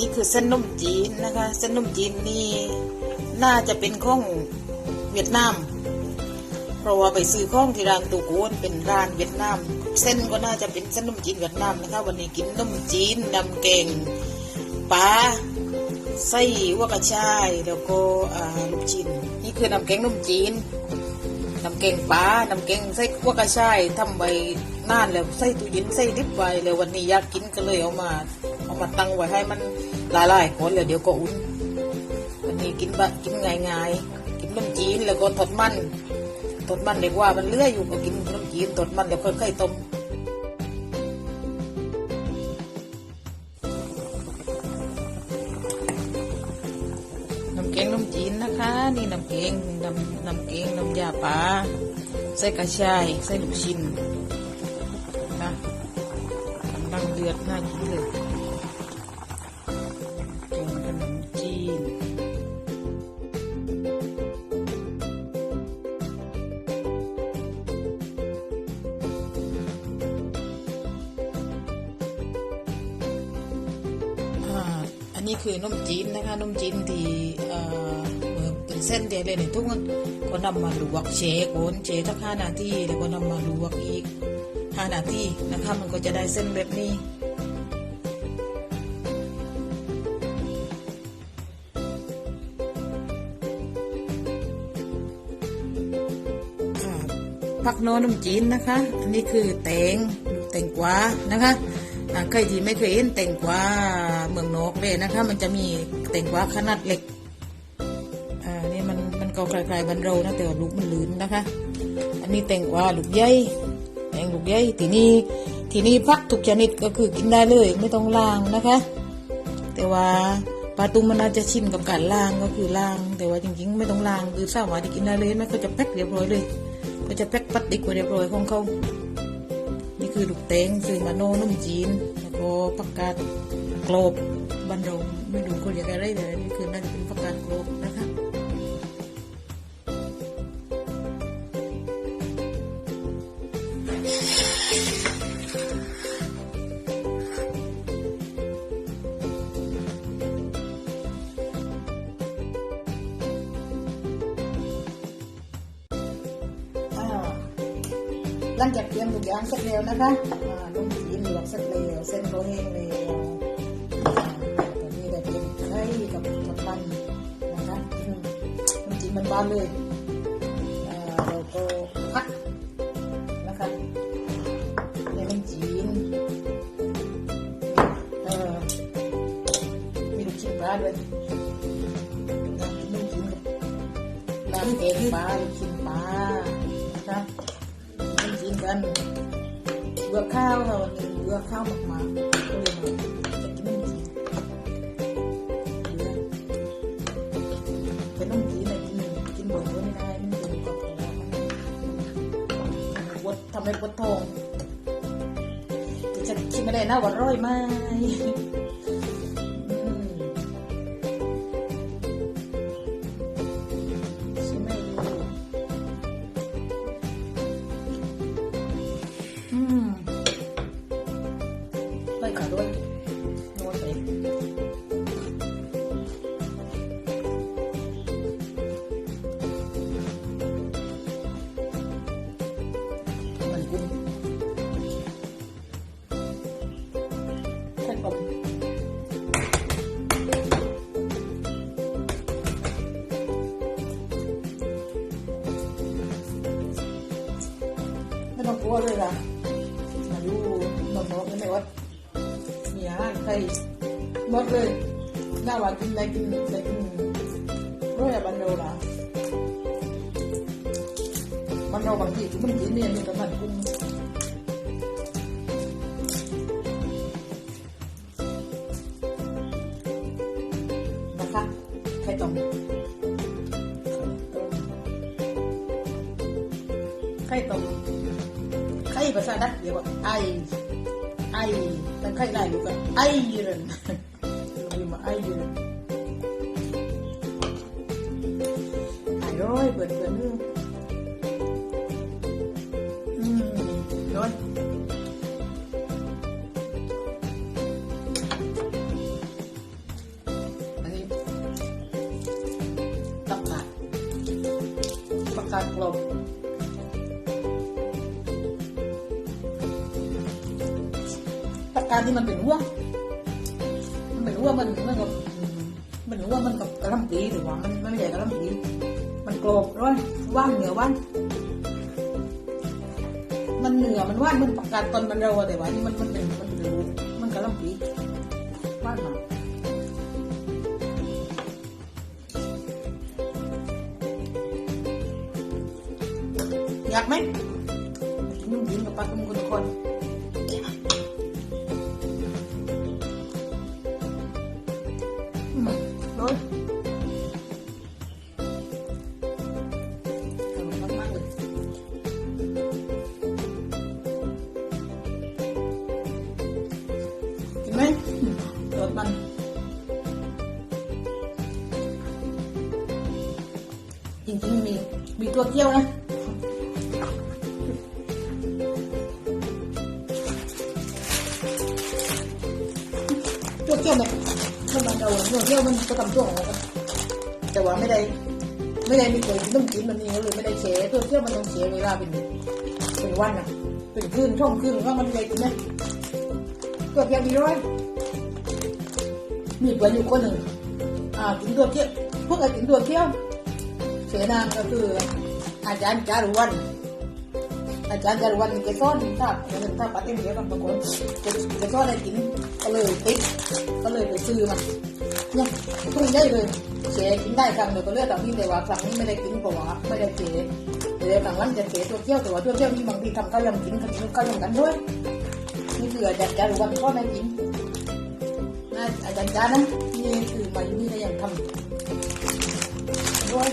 นี่คือเส้นนมจีนนะคะ เส้นนมจีนนี่น่าจะเป็นของเวียดนาม เพราะว่าไปซื้อของที่ร้านตูโกนเป็นร้านเวียดนาม เส้นก็น่าจะเป็นเส้นนมจีนเวียดนามนะคะ วันนี้กินนมจีนนำแกงปลาไส้หัวกระชายแล้วก็ลูกชิ้นนี่คือนำแกงนมจีนนำแกงปลานำแกงไส้หัวกระชายทำไว้นานแล้วใส่ตู้เย็นใส่ดิบไว้แล้ววันนี้อยากกินก็เลยเอามาเอามาตั้งไว้ให้มัน ละลายก่อนแล้วเดี๋ยวก็อุ่นวันนี้กินบะกินง่ายๆกินนมจีนแล้วก็ทอดมันทอดมันเรียกว่ามันเลื่อยอยู่ก็กินนมจีนทอดมันแล้วค่อยๆต้มน้ำแกงน้ำจีนนะคะ นี่น้ำแกงน้ำน้ำแกงน้ำยาปลาใส่กระชายใส่ลูกชิ้นนะกำลังเดือดน่ากินเลย นนี้คือนมจีนนะคะนมจีนที่เออเป็นเส้นเดียวเลยในทุกคนก็นำมาลวกเชโกนเชสักห้านาทีแล้วก็นำมาลวกอีกห้านาทีนะคะมันก็จะได้เส้นแบบนี้ผักโนนมจีนนะคะ อันนี้คือแตงแตงกวานะคะ ใครที่ไม่เคยเห็นแตงกวาเมืองนอกเลยนะคะ มันจะมีแตงกวาขนาดเล็กอ่านี่มันมันก็คล้ายๆบันเรานะแต่ว่าลูกมันลื่นนะคะ อันนี้แตงกวาลูกใหญ่แตงลูกใหญ่ทีนี้ทีนี้พักทุกชนิดก็คือกินได้เลยไม่ต้องล้างนะคะ แต่ว่าปลาตุ้มมันน่าจะชินกับการล้างก็คือล้าง แต่ว่าจริงๆ ไม่ต้องล้างคือสามารถที่กินได้เลยเห็นไหมเขาจะแพ็คเรียบร้อยเลยเขาจะแพ็คพลาสติกไว้เรียบร้อยของเขา คือลูกเตงซื้อมาโน่นุ่มจีน แล้วก็ผักกาดโกลบบันดงไม่รู้เขายกอะไรเลยนี่คือน่าจะเป็นผักกาดโกลบนะคะ หลังจากเตรียมทุกอย่างเสร็จแล้วนะคะอ่านุ่มจีนหลวกเสร็จแล้วเส้นโรแห้งแล้วตอนนี้ได้เป็นไข่กับทอดมันนะคะอืมนุ่มจีนมันบานเลยอ่าก็พักนะคะในนุ่มจีนเอ่อมีลูกชิ้นปลาด้วยนะนุ่มจีนกับน้ำแกงปลาลูกชิ้นปลานะคะ นกินกันเบื่อข้าวค่ะวันนี้เบื่อข้าวมากๆก็เลยมาจะกินน้ำจีนเบื่อเป็นน้ำจีนเลยกินกินบ่อยก็ไม่ได้มันเป็นกระเพาะมันปวดทำให้ปวดท้องจะคิดไม่ได้นะว่าร่อยไหม อดมีอาหารไทยหมดเลยหน้าวันกินอะไรกินอะไรกินร้อยบันโดล่ะบันโดบางทีมันกินเนี่ยมันก็มันกุ้งนะคะไข่ต้มไข่ต้มไข่ภาษาดัตช์เรียกว่าไอ ayran dan kan ina luka ayran kalma ayran ayoy bật bật nữa rồi Thank you. การที่มันเป็นหัวมันเป็นหัวมันมันกับมันหัวมันกับกระลำปีหรือว่ามันมันไม่ใช่กระลำปีมันกรอบร้อนว่านเหนือว่านมันเหนือมันว่านมันประกาศตอนมันเร็วแต่ว่านี่มันมันเป็นมันเป็นรูมันกระลำปีว่านมาอยากไหมนนุ่มยิ้มกับปลาตุ้มคนคน อืมร้อนอร่อยมากๆเลยกินไหมอืมรส มันจริงๆมีมีตัวเนี่ยเนี่ยมันมันเอาเที่ยวมันก็ทำตัวของมันแต่ว่าไม่ได้ ไม่ได้มีเคยต้มกินมันนี่เลยไม่ได้เฉตัวเที่ยวมันต้องเฉเวลาเป็นเป็นวันอะเป็นคืนช่องคืนว่ามันไม่ได้กินนะตัวเที่ยวมีร้อยมีเพื่อนอยู่คนหนึ่งอ่ากินตัวเที่ยวพวกไอ้กินตัวเที่ยวเสนางก็คืออาจารย์จารุวัน อาจารย์จารวันแกสอนถ้าถ้าปาติ้งเดียวกันบางคนแกแกสอนอะไรกินก็เลยติดก็เลยไปซื้อมาเนี่ยทุ่งได้เลยเฉกินได้ครั้งเดียวก็เลือกแต่ที่แต่ว่าครั้งนี้ไม่ได้กินเพราะว่าไม่ได้เฉเดี๋ยวครั้งนั้นจะเฉตัวเที่ยวแต่ว่าตัวเที่ยวที่บางทีทำข้าวยำกินกันข้าวยำกันด้วยนี่คืออาจารย์จารวันสอนให้กินอาจารย์จานะนี่คือมาอยู่นี่ก็ยังทำด้วย